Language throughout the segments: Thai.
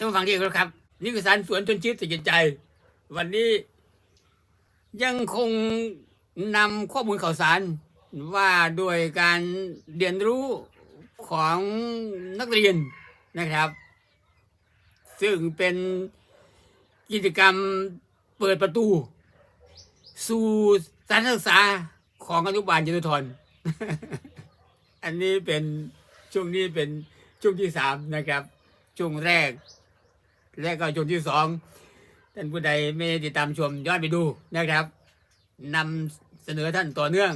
ท่านผู้ฟังที่เคารพครับ นี่คือสารสวนชนชีพสกิจใจ วันนี้ยังคงนำข้อมูลข่าวสารว่าโดยการเรียนรู้ของนักเรียนนะครับ ซึ่งเป็นกิจกรรมเปิดประตู สู่สถารศึกษาของอนุบาลยนทรอันนี้เป็นช่วงนี้เป็นช่วงที่สามนะครับ ช่วงแรก และก็ช่วงที่สองท่านผู้ใดไม่ได้ติดตามชมย้อนไปดูนะครับนำเสนอท่านต่อเนื่อง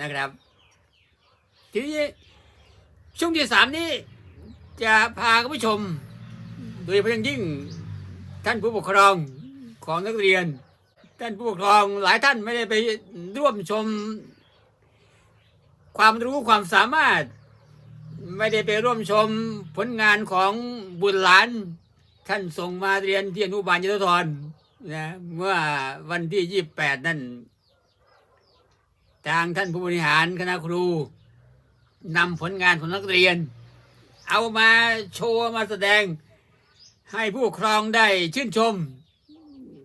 นะครับ ทีนี้ช่วงที่สามนี้จะพาคุณผู้ชม โดยเฉพาะยิ่งท่านผู้ปกครองของนักเรียน ท่านผู้ปกครองหลายท่านไม่ได้ไปร่วมชม ความรู้ความสามารถ ไม่ได้ไปร่วมชมผลงานของบุตรหลาน ท่านส่งมาเรียนที่อนุบาลยศธรนะเมื่อวันที่ยี่แปดนั่น ทางท่านผู้บริหารคณะครูนำผลงานของนักเรียน เอามาโชว์มาแสดงให้ผู้ครองได้ชื่นชม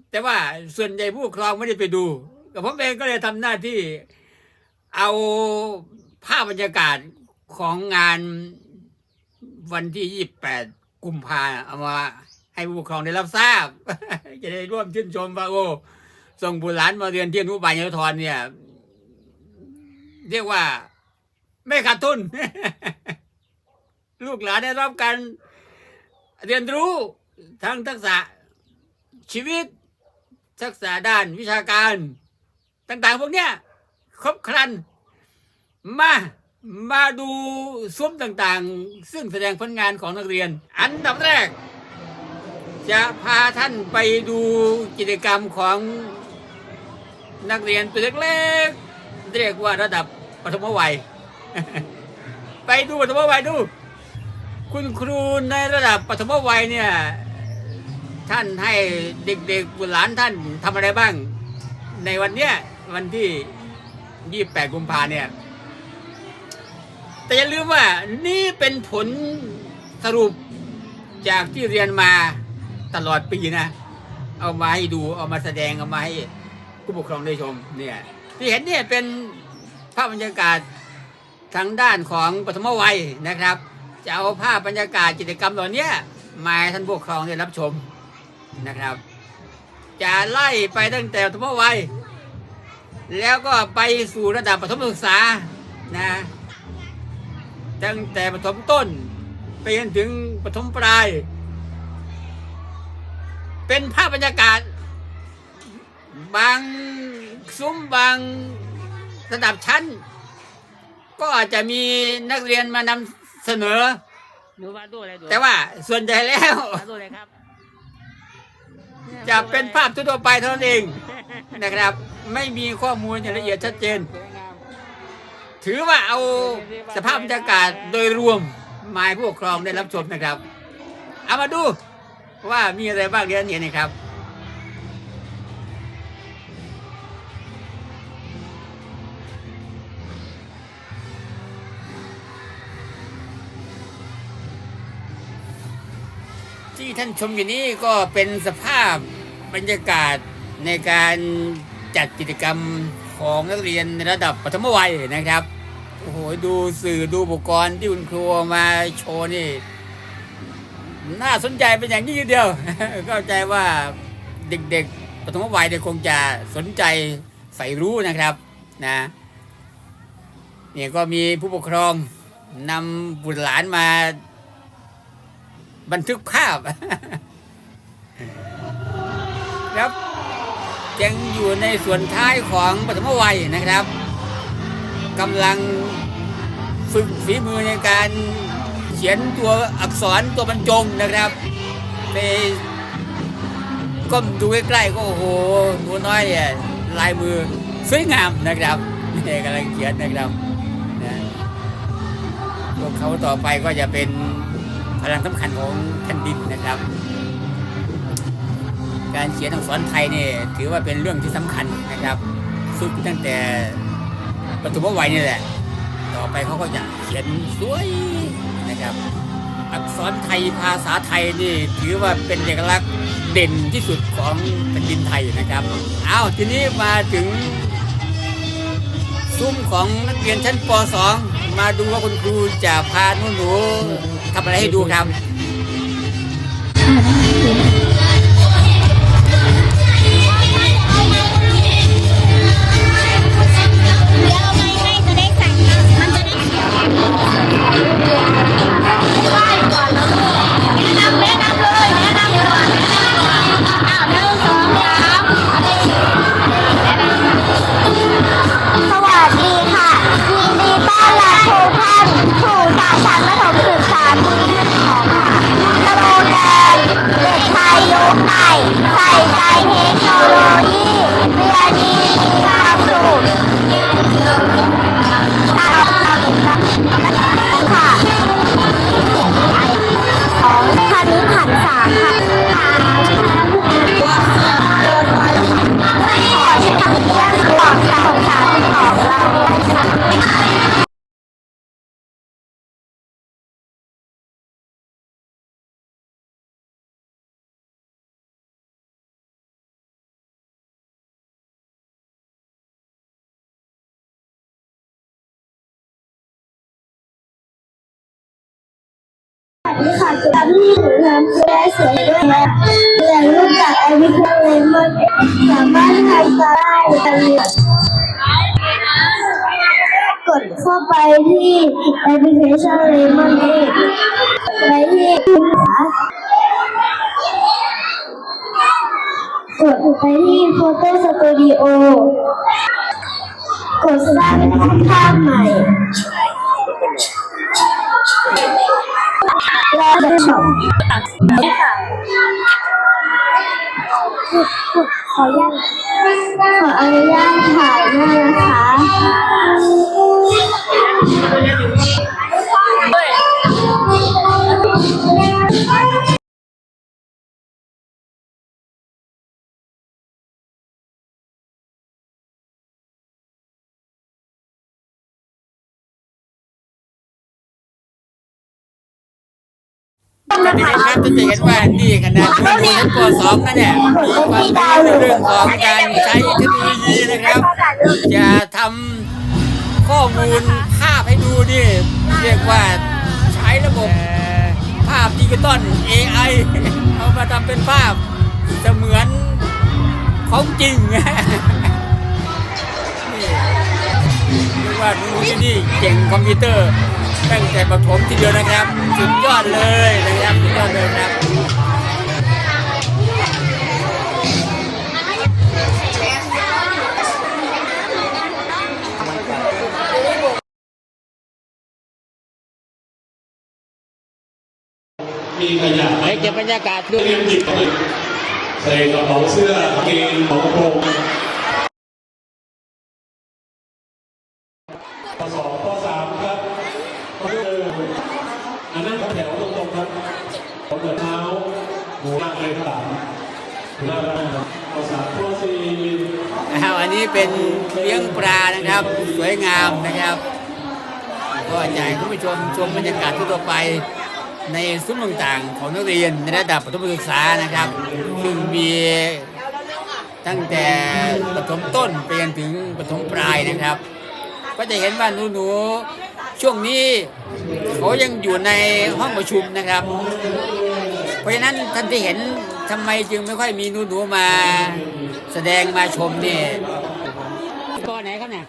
แต่ว่าส่วนใหญ่ผู้ครองไม่ได้ไปดูกับผมเองก็เลยทำหน้าที่เอาภาพบรรยากาศของงานวันที่ยี่แปดกุมภาเอามา ให้ผู้ปกครองได้รับทราบ จะได้ร่วมชื่นชมว่าโอ้ส่งบุตรหลานมาเรียนที่อนุบาลยศธรเนี่ย เรียกว่า ไม่ขาดทุน ลูกหลานได้รับการเรียนรู้ทั้งทักษะชีวิต ทักษะด้านวิชาการ ต่าง ๆ พวกเนี้ยครบครัน มามาดูซุ้มต่างๆ ซึ่งแสดงผลงานของนักเรียน อันดับแรก จะพาท่านไปดูกิจกรรมของนักเรียนตัวเล็กๆเรียกว่าระดับปฐมวัย ไปดูปฐมวัยดู คุณครูในระดับปฐมวัยเนี่ยท่านให้เด็กๆบุหลานท่านทำอะไรบ้าง ในวันเนี้ยวันที่ 28 กุมภาเนี่ย แต่อย่าลืมว่านี่เป็นผลสรุปจากที่เรียนมา ตลอดปีนะ เอามาให้ดูเอามาแสดงเอามาให้ผู้ปกครองได้ชมเนี่ยที่เห็นเนี่ยเป็นภาพบรรยากาศทางด้านของปฐมวัยนะครับ จะเอาภาพบรรยากาศกิจกรรมเหล่านี้มาให้ท่านผู้ปกครองได้รับชมนะครับ จะไล่ไปตั้งแต่ปฐมวัย แล้วก็ไปสู่ระดับประถมศึกษานะตั้งแต่ประถมต้น ไปจนถึงประถมปลาย เป็นภาพบรรยากาศ บางซุ้มบางระดับชั้น ก็อาจจะมีนักเรียนมานำเสนอ หนูวาดรูปอะไรดูแต่ว่าส่วนใหญ่แล้ว วาดรูปอะไรครับจะเป็นภาพทั่วๆไปเท่านั้นเองนะครับ ไม่มีข้อมูลอย่างละเอียดชัดเจน ถือว่าเอาสภาพบรรยากาศโดยรวมมาให้ผู้ปกครองได้รับชมนะครับ เอามาดู ว่ามีอะไรบ้างเรียนนี่ยนะครับ ที่ท่านชมอยู่นี้ก็เป็นสภาพบรรยากาศในการจัดกิจกรรมของนักเรียนในระดับปฐมวัยนะครับ โอ้โห ดูสื่อดูอุปกรณ์ที่คุณครูมาโชว์นี่ น่าสนใจเป็นอย่างยิ่งทีเดียว เข้าใจว่าเด็กๆปฐมวัยเนี่ยคงจะสนใจใฝ่รู้นะครับนะเนี่ยก็มีผู้ปกครองนำบุตรหลานมา บันทึกภาพครับยังอยู่ในส่วนท้ายของปฐมวัยนะครับกำลังฝึกฝีมือในการ เขียนตัวอักษรตัวบรรจงนะครับไปก้มดูใกล้ๆก็โอ้โหหนูน้อยเนี่ยลายมือสวยงามนะครับนี่กำลังเขียนนะครับนะพวกเขาต่อไปก็จะเป็นพลังสำคัญของแผ่นดินนะครับ การเขียนอักษรไทยเนี่ยถือว่าเป็นเรื่องที่สำคัญนะครับฝึกตั้งแต่ปฐมวัยนี่แหละ ต่อไปเขาก็จะเขียนสวย นะครับ อักษรไทยภาษาไทยนี่ถือว่าเป็นเอกลักษณ์เด่นที่สุดของแผ่นดินไทยนะครับอ้าวทีนี้มาถึงซุ้มของนักเรียนชั้นป .2 มาดูว่าคุณครูจะพาหนูหนูๆทำอะไรให้ดูครับ นี่ค่ะคือการที่หนูทำเพื่อเสียด้วยนะเรียนรู้จักแอปพลิเคชันมันสามารถทำได้การเรียนกดเข้าไปที่แอปพลิเคชันเลมอนเองไปที่ขากดไปที่โฟโต้สตูดิโอกดสร้างภาพใหม่ แล้วจะชมขออนุญาตขออนุญาตถ่ายหน้านะคะ ท่านนี้ครับท่านจะเห็นว่านี่ขนาดคุณครูชั้นป .2 นั่นเนี่ยมีความรู้เรื่องของการใช้เทคโนโลยีนะครับ จะทำข้อมูลภาพให้ดูนี่เรียกว่าใช้ระบบภาพดิจิตอล AI เอามาทำเป็นภาพเสมือนของจริงนี่เรียกว่าหนูที่นี่เก่งคอมพิวเตอร์ ตั้งแต่ประถมทีเดียวนะครับ สุดยอดเลยนะครับสุดยอดเลยครับมีขยะไหมให้เก็บบรรยากาศด้วยเตรียมหยิบเลยใส่กระเป๋าเสื้อกางเกงของกระโปรงปสองปสามครับก็คืออันนั้นแถวตรงๆครับผมเปิดเท้าหมูลากเลยครับหมูลากเลยครับปสามปสี่ นะครับอันนี้ เป็นเลี้ยงปลานะครับ สวยงามนะครับ ก็อยากให้คุณผู้ชมชมบรรยากาศทั่วไปในซุ้มต่างๆ ของนักเรียนในระดับประถมศึกษานะครับซึ่งมีตั้งแต่ประถมต้นไปจนถึงประถมปลายนะครับ ก็จะเห็นว่าหนูๆช่วงนี้เขายังอยู่ในห้องประชุมนะครับ เพราะฉะนั้นท่านที่เห็นทำไมจึงไม่ค่อยมีหนูๆมาแสดงมาชมนี่ ก็ไหนครับเนี่ย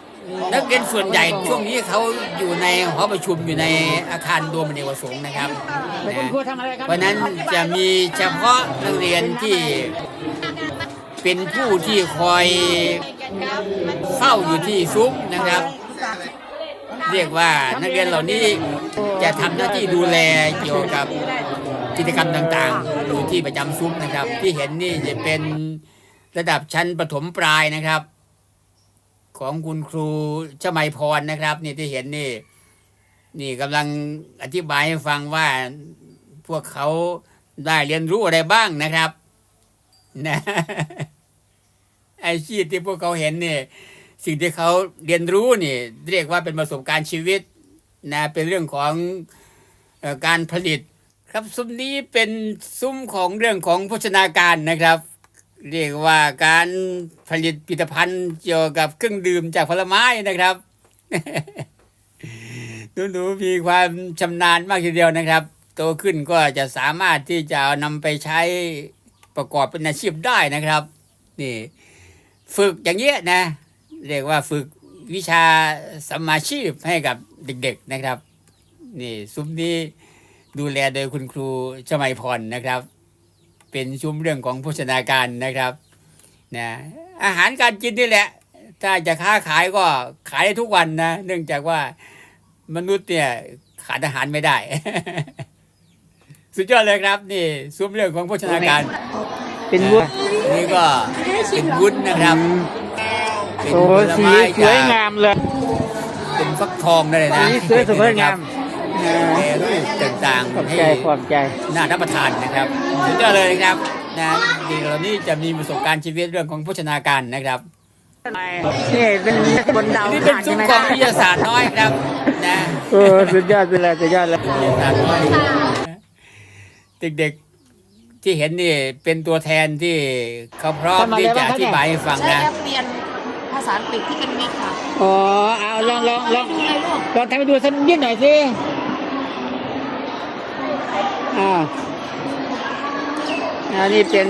นักเรียนส่วนใหญ่ช่วงนี้เขาอยู่ในหอประชุมอยู่ในอาคารรวมอเนกประสงค์นะครับวคุณนะครูทำอะไรครับเพราะนั้นจะมีเฉพาะนักเรียนที่เป็นผู้ที่คอยเฝ้าอยู่ที่ซุ้มนะครับ เรียกว่านักเรียนเหล่านี้จะทำหน้าที่ดูแลเกี่ยวกับกิจกรรมต่างๆ อยู่ที่ประจำซุ้มนะครับ ที่เห็นนี่จะเป็นระดับชั้นประถมปลายนะครับ ของคุณครูชมัยพรนะครับ นี่ที่เห็นนี่ นี่กำลังอธิบายให้ฟังว่าพวกเขาได้เรียนรู้อะไรบ้างนะครับ นะอาชีพที่พวกเขาเห็นนี่สิ่งที่เขาเรียนรู้นี่เรียกว่าเป็นประสบการณ์ชีวิตนะเป็นเรื่องของการผลิต ครับซุ้มนี้เป็นซุ้มของเรื่องของโภชนาการนะครับ เรียกว่าการผลิตผลิตภัณฑ์เกี่ยวกับเครื่องดื่มจากผลไม้นะครับหนูๆมีความชำนาญมากทีเดียวนะครับ โตขึ้นก็จะสามารถที่จะนำไปใช้ประกอบเป็นอาชีพได้นะครับ นี่ ฝึกอย่างเงี้ยนะ เรียกว่าฝึกวิชาสมมาชีพให้กับเด็ก ๆนะครับ นี่ซุ้มนี้ดูแลโดยคุณครูชมัยพรนะครับ เป็นซุ้มเรื่องของโภชนาการนะครับนะอาหารการกินนี่แหละ ถ้าจะค้าขายก็ขายได้ทุกวันนะ เนื่องจากว่ามนุษย์เนี่ยขาดอาหารไม่ได้ สุดยอดเลยครับ นี่ซุ้มเรื่องของโภชนาการ เป็นวุ้นนี่ก็เป็นวุ้นนะครับเป็นโอ้ผลสีไม้สวยงามเลย เป็นฟักทองนั่นเลยนะสีสวยสวยงาม แปรรูปต่างขอบๆให้ใจขอบใจ น่ารับประทานนะครับสุดยอดเลยนะครับนะเด็กเหล่านี้จะมีประสบการณ์ชีวิตเรื่องของโภชนาการนะครับ นี่เป็นบนดาวนี่เป็นซุ้มของวิทยาศาสตร์น้อยครับนะเออสุดยอดไปเลยสุดยอดเลยวิทยาศาสตร์น้อยเด็กๆที่เห็นนี่เป็นตัวแทนที่เขาพร้อมที่จะอธิบายให้ฟังใช่นะแอปเรียนภาษาอังกฤษที่เป็นมิตรค่ะอ๋อเอาลองลองลองดูเลยลูกลองทำให้ดูสักนิดหน่อยสิ อ่าอันนี้เป็น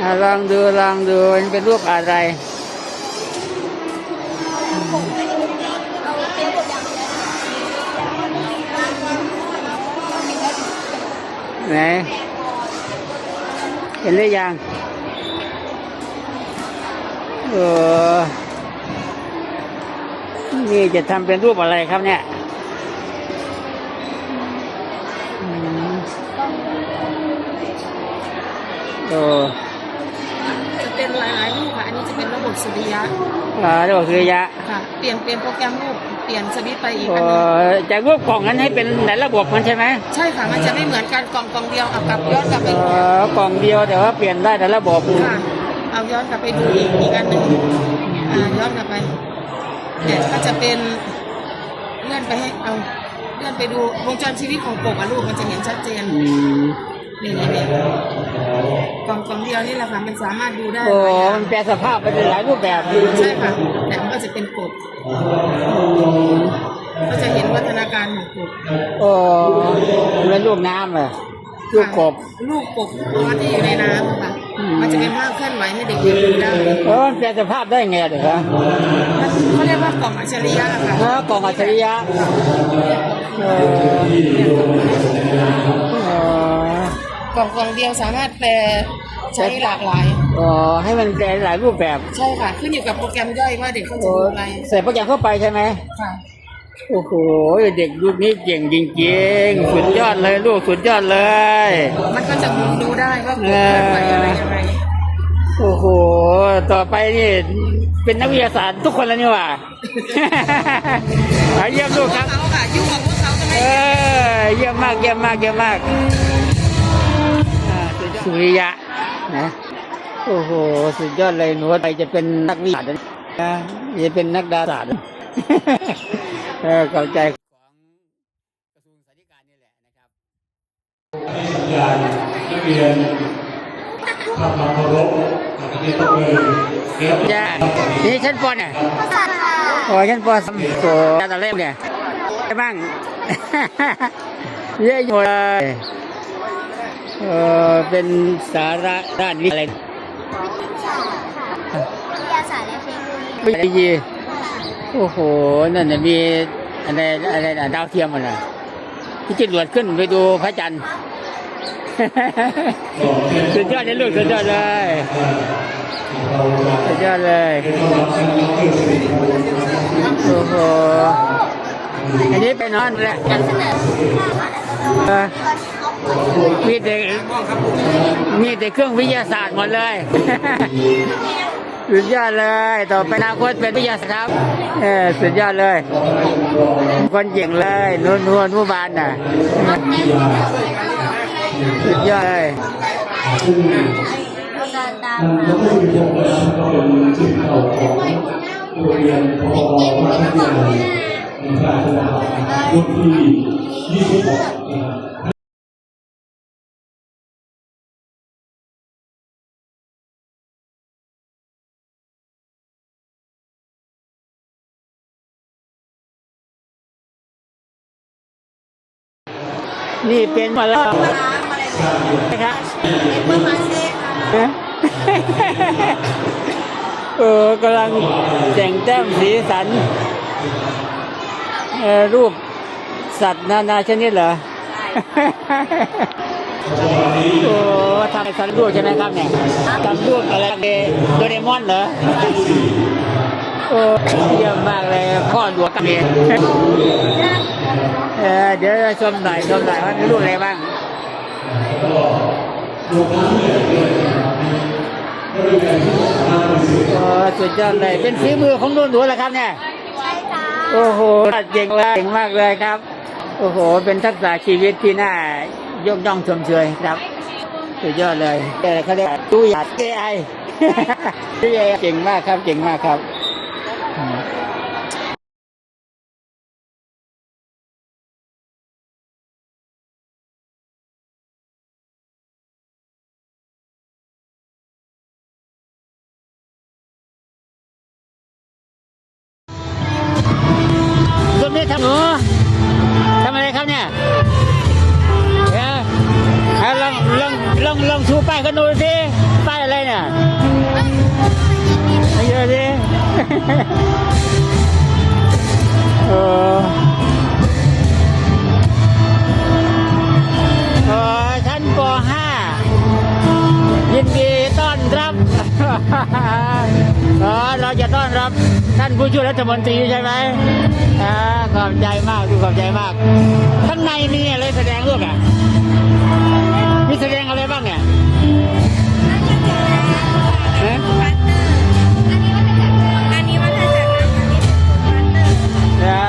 อลองดูลองดูมันเป็นรูปอะไรไหนเห็นหรือยังเออนี่จะทำเป็นรูปอะไรครับเนี่ย โอ้จะเป็นหลายๆรูปค่ะ อันนี้จะเป็นระบบสุริยะอ่าเรียกว่าคือยะค่ะ เปลี่ยนเปลี่ยนโปรแกรมรูปเปลี่ยนสวิตช์ไปอีกเออันหนึงอจากรูปกล่องนั้นให้เป็นในระบบมันใช่ไหมใช่ค่ะ มันจะไม่เหมือนกันกล่องกล่องเดียวเอากลับย้อนกลับไปเอดูอกล่องเดียวแต่ว่าเปลี่ยนได้แต่ระบบค่ะเอาย้อนกลับไปดูอีกอีกอันหนึ่งอ่าย้อนกลับไปเนี่ยก็จะเป็นเลื่อนไปให้เอาเลื่อนไปดูวงจรชีวิตของกบอะลูกมันจะเห็นชัดเจนอืมนี่นี่นี่ กล่องกล่องเดียวนี่แหละค่ะ มันสามารถดูได้โอ้หลายอย่างมันแปลสภาพไปเป็นหลายรูปแบบใช่ค่ะ แต่มันก็จะเป็นกบก็จะเห็นวัฒนาการของกบโอ้เป็นลูกน้ำเลยลูกกบ ลูกกบตัวที่อยู่ในน้ำอะค่ะอืมมันจะเป็นภาพเคลื่อนไหวให้เด็กๆดูได้เออมันแปลสภาพได้ไงเด็กฮะมันเขาเรียกว่ากล่องอัจฉริยะค่ะเออกล่องอัจฉริยะเออเออก ล่องกล่องเดียวสามารถแปลใช้หลากหลาย อ๋อให้มันแปลหลายรูปแบบใช่ค่ะ ขึ้นอยู่กับโปรแกรมย่อยว่าเด็กเขาจะโอ้ดูอะไรใส่โปรแกรมเข้าไปใช่ไหมค่ะโอ้โหเด็กยุคนี้เก่งจริงๆสุดยอดเลยลูกสุดยอดเลย มันก็จะหมุนดูได้ว่ากบเคลื่อนไหวอะไรยังไงโอ้โห ต่อไปนี่เป็นนักวิทยาศาสตร์ทุกคนแล้วนี่หว่าเอาเยี่ยมพลูวกกครับเขาค่ะยุ่งกับพวกเขาจะไม่เออเยี่ยมมากเยี่ยมมากเยี่ยมมากอ่า สุริยะนะโอ้โห สุดยอดเลยหนูไปจะเป็นนักวิทยาศาสตร์นะจะเป็นนักดาราศาสตร์เออเข้าใจของกระทรวงสาธารณสุขนี่แหละนะครับสัญญาณนักเรียนทำความเคารพนักเรียนตบมือแล้วจ้านี่ชั้นปอเนี่ยภาษาค่ะโอ้ชั้นปอสามโอ้ตอนแรกเนี่ยใช่บ้างเยอะอยู่เลย เออเป็นสาระด้านวิทยาอะไรวิทยาศาสตร์และเทคโนโลยีวิทยาโอ้โห นั่นน่ะมีอะไรอะไรนะดาวเทียมอะนะที่จะหลวดขึ้นไปดูพระจันทร์สุดยอดเลยลูกสุดยอดเลยสุดยอดเลยโอ้โหอันนี้ไปนอนแล้วเออ มีแต่มีแต่เครื่องวิทยาศาสตร์หมดเลย สุดยอดเลย ต่อไปอนาคตเป็นวิทยาศาสตร์ครับเออสุดยอดเลย คนเก่งเลยนวลนวลนุบานน่ะ สุดยอดเลยเดินตามแล้วก็มีโรงแรมก็เป็นกาของโรงเรียนพอวัดวิทยาลัยในการสถาบันยุ นี่เป็นมาแล้วนะครับเออกำลังแต่งแต้มสีสันเอ่อรูปสัตว์นานาชนิดเหรอโอ้ทำสัตว์รูปใช่ไหมครับเนี่ยทำรูปอะไรโดเรมอนเหรอโอ้เยี่ยมมากเลยพ่อหลวงกันเองเออเดี๋ยวชมหน่อยชมหน่อยว่ามีรูปอะไรบ้างโอ้สุดยอดเลยเป็นฝีมือของนุ่นหนูเหรอครับเนี่ยใช่จ้าโอ้โหเก่งเลยเก่งมากเลยครับ โอ้โห เป็นทักษะชีวิตที่น่ายกย่องชมเชยครับสุดยอดเลยเออเขาเรียกว่าตู้หยาด AI ตู้ใหญ่เก่งมากครับเก่งมากครับ อ๋อเราจะต้อนรับท่านผู้ช่วยรัฐมนตรีใช่ไหมอ่าขอบใจมากดูขอบใจมาก ข้างในมีอะไรแสดงลูกอะมีแสดงอะไรบ้างเนี่ยฮะอันนี้ว่าจะจากอันนี้ว่าจะจากอันนี้นะ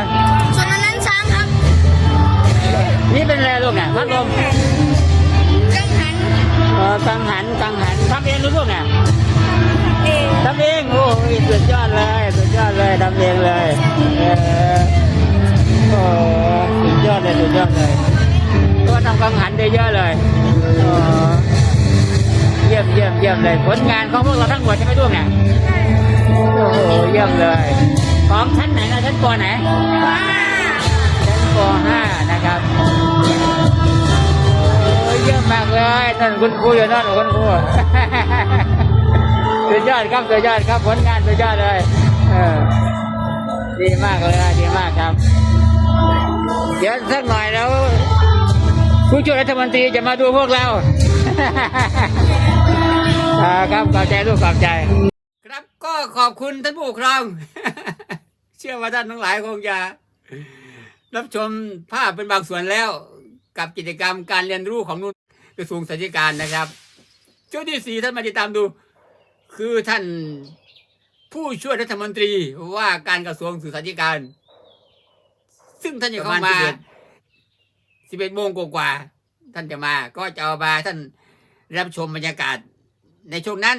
ส่วนอันนั้นช้างครับนี่เป็นอะไรลูกเนี่ยพัดลมกังหัน เออกังหันกังหันทำเองหรือลูกเนี่ย ทำเองโอ้ยสุดยอดเลยสุดยอดเลยทำเองเลยโอ้สุดยอดเลยสุดยอดเลยก็ทำกังหันได้เยอะเลยเยี่ยมเยี่ยมเยี่ยมเลยผลงานของพวกเราทั้งหมดใช่ไหมลูกเนี่ยโอ้โหเยี่ยมเลย ของชั้นไหนนะชั้นปไหนชั้นปห้านะครับเยี่ยมมากเลยนั่นคุณครูอยู่นั่นคุณครู สุดยอดครับสุดยอดครับผลงานสุดยอดเลยเออดีมากเลยดีมากครับ เดี๋ยวสักหน่อยแล้วผู้ช่วยรัฐมนตรีจะมาดูพวกเราครับขอบใจลูกขอบใจ ครับก็ขอบคุณท่านผู้ปกครอง เชื่อว่าท่านทั้งหลายคงจะรับชมภาพเป็นบางส่วนแล้ว กับกิจกรรมการเรียนรู้ของนุ่นกระทรวงสาธารณการนะครับช่วงที่สี่ท่านมาติดตามดู คือท่านผู้ช่วยรัฐมนตรีว่าการกระทรวงสื่อสารธิการ ซึ่งท่านจะเข้ามาสิบเอ็ดโมงกว่าๆท่านจะมา ก็จะเอามาท่านรับชมบรรยากาศในช่วงนั้น